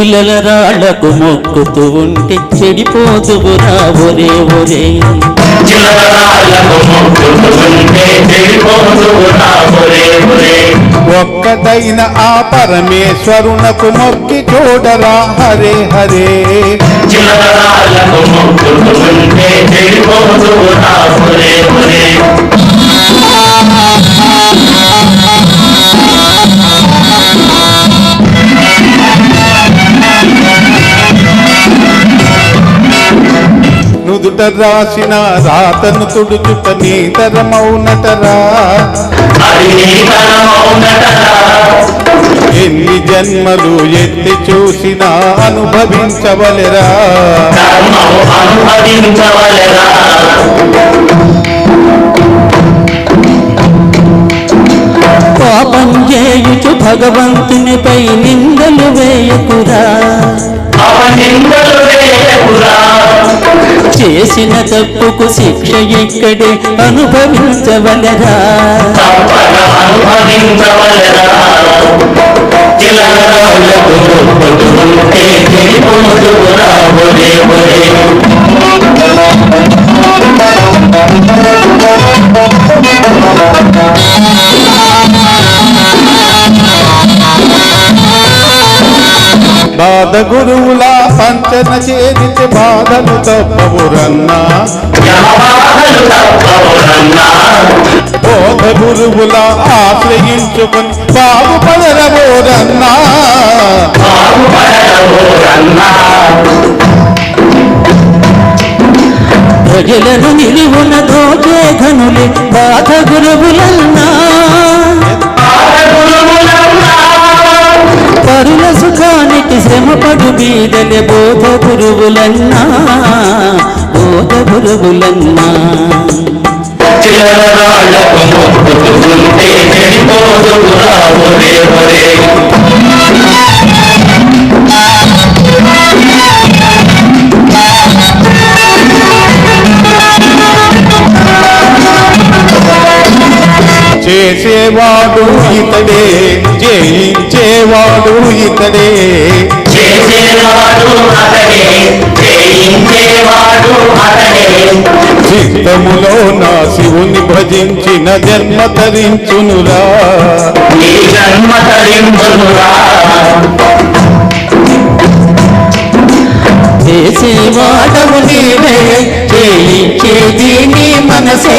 చిల్లల రాళ్ళకు మొక్కుతూ ఉంటే చెడిపోతువురా ఒరే ఒరే. ఒక్కటైన ఆ పరమేశ్వరునకు మొక్కి చూడరా హరే హరే. నుదుట రాసిన రాతను తుడుచుట నీతరమౌనటరా అది నీ తరమౌనటరా. ఎన్ని జన్మలు ఎత్తి చూసినా అనుభవించవలెరా. పాపం చేయుచు భగవంతునిపై నిందలు వేయకురా. అవనిందలు వేయకురా. చేసిన తప్పుకు శిక్ష ఇక్కడే అనుభవించవలరా. అనుభవించవలరా. బాధ గురువుల పంచన చేరితే బాధలు తప్పవురన్నా. బోధ గురువుల ఆశ్రయించుకుని బాగుపడరవోరన్నా బాగుపడవురన్నా ప్రజలను నిలువున దోచే ఘనులే బాధ గురువులన్నా శ్రమపడు బీదలే బోధ గురువులన్నా బోధ గురువులన్నా చిలరాళ్ళకు మొక్కుతుంటే చెడిపోదురా ఒరే ఒరే చేసేవాడు ఇతడే జయించేవాడు ఇతడే. చేసేవాడు అతడే జయించేవాడు అతడే. చిత్తములో నా శివుని భజించిన జన్మ తరించునురా. జన్మ తరించునురా. చేసేవాడవు నీవే చేయించేది నీ మనసే.